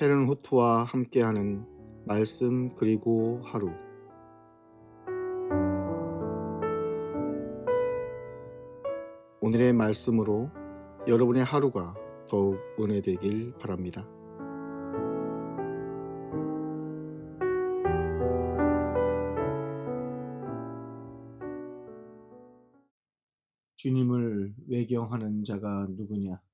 헤른 후트와 함께하는 말씀 그리고 하루 오늘의 말씀으로 여러분의 하루가 더욱 은혜되길 바랍니다. 주님을 외경하는 자가 누구냐?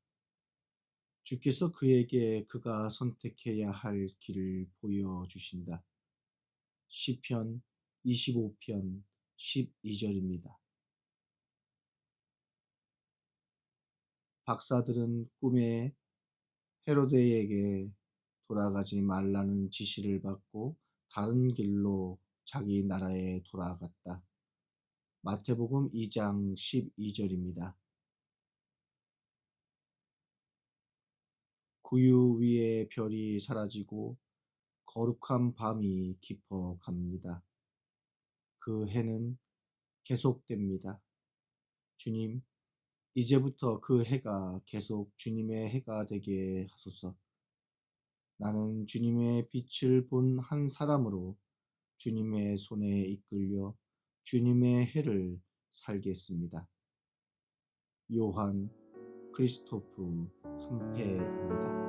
주께서 그에게 그가 선택해야 할 길을 보여주신다. 시편 25편 12절입니다. 박사들은 꿈에 헤로데에게 돌아가지 말라는 지시를 받고 다른 길로 자기 나라에 돌아갔다. 마태복음 2장 12절입니다. 구유 위의 별이 사라지고 거룩한 밤이 깊어 갑니다. 그 해는 계속됩니다. 주님, 이제부터 그 해가 계속 주님의 해가 되게 하소서. 나는 주님의 빛을 본 한 사람으로 주님의 손에 이끌려 주님의 해를 살겠습니다. 요한 크리스토프 한패입니다.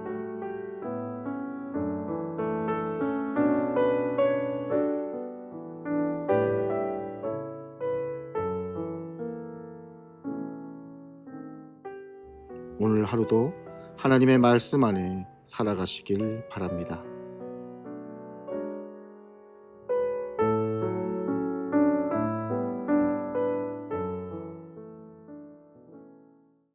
오늘 하루도 하나님의 말씀 안에 살아가시길 바랍니다.